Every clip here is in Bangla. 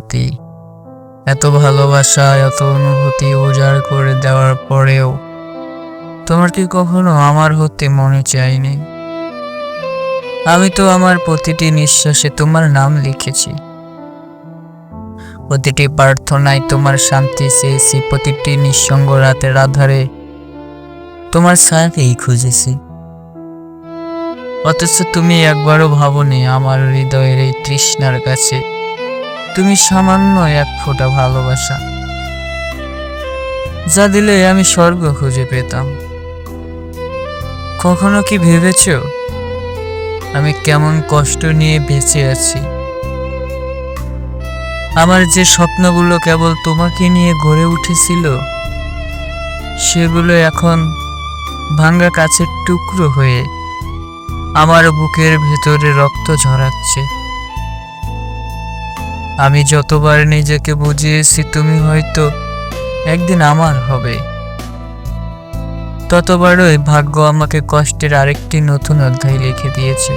মায়াবতী এত ভালোবাসা, এত অনুভূতি উজাড় করে দেওয়ার পরেও তোমার কি কখনো আমার হতে মনে চাইনি আমি তো আমার প্রতিটি নিঃশ্বাসে তোমার নাম লিখেছি। প্রতিটি প্রার্থনায় তোমার শান্তি চেয়েছি, প্রতিটি নিঃসঙ্গ রাতের আধারে তোমার ছায়াকেই খুঁজেছি। অথচ তুমি একবারও ভাবনি আমার হৃদয়ের এই তৃষ্ণার কাছে তুমি সামান্য এক ফোঁটা ভালোবাসা, যা দিলে আমি স্বর্গ খুঁজে পেতাম। কখনো কি ভেবেছ আমি কেমন কষ্ট নিয়ে বেঁচে আছি? আমার যে স্বপ্নগুলো কেবল তোমাকে নিয়ে গড়ে উঠেছিল, সেগুলো এখন ভাঙ্গা কাছের টুকরো হয়ে আমার বুকের ভেতরে রক্ত ঝরাচ্ছে। আমি যতবার নিজেকে বুঝিয়েছি, তুমি হয়তো একদিন আমার হবে। ততবারই ভাগ্য আমাকে কষ্টের আরেকটি নতুন অধ্যায় লিখে দিয়েছে।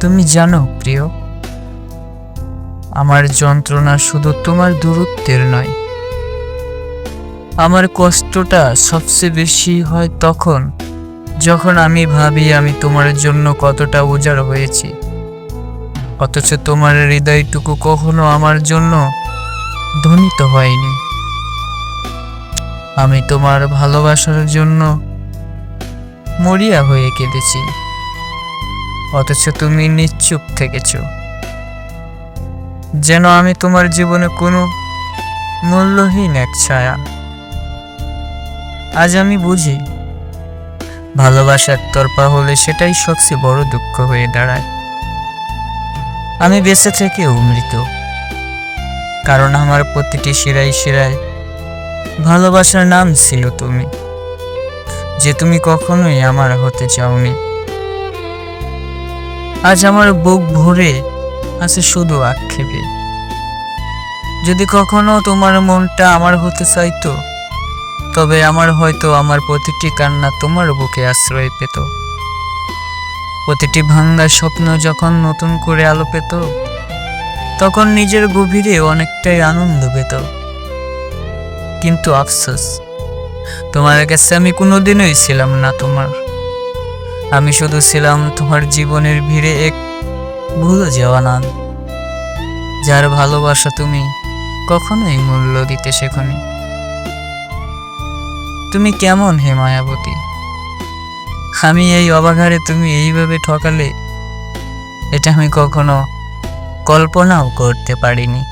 তুমি জানো, প্রিয়, আমার যন্ত্রণা শুধু তোমার দূরত্বের নয়। আমার কষ্টটা সবচেয়ে বেশি হয় তখন, যখন আমি ভাবি আমি তোমার জন্য কতটা উজাড় হয়েছি। অথচ তোমার হৃদয়টুকু কখনো আমার জন্য ধ্বনিত হয়নি। আমি তোমার ভালোবাসার জন্য মরিয়া হয়ে কেঁদেছি। অথচ তুমি নিশ্চুপ থেকেছ। যেন আমি তোমার জীবনে কোনো মূল্যহীন এক ছায়া। আজ আমি বুঝি, ভালোবাসার তরপা হলে সেটাই সবচেয়ে বড় দুঃখ হয়ে দাঁড়ায়। আমি বেঁচে থেকেও মৃত। কারণ আমার প্রতিটি শিরায় শিরায় ভালোবাসার নাম ছিল তুমি, যে তুমি কখনোই আমার হতে চাওনি। আজ আমার বুক ভরে আছে শুধু আক্ষেপে। যদি কখনো তোমার মনটা আমার হতে চাইতো, তবে আমার হয়তো আমার প্রতিটি কান্না তোমার বুকে আশ্রয় পেত। প্রতিটি ভাঙ্গা স্বপ্ন যখন নতুন করে আলো পেত, তখন নিজের গভীরে অনেকটাই আনন্দ পেত। কিন্তু আফসোস, তোমার কাছে আমি কোনোদিনই ছিলাম না তোমার। আমি শুধু ছিলাম তোমার জীবনের ভিড়ে এক ভুলে যাওয়া নান যার ভালোবাসা তুমি কখনোই মূল্য দিতে শেখনি। তুমি কেমন হে মায়াবতী? আমি এই অবাঘারে তুমি এইভাবে ঠকালে এটা আমি কখনো কল্পনাও করতে পারিনি।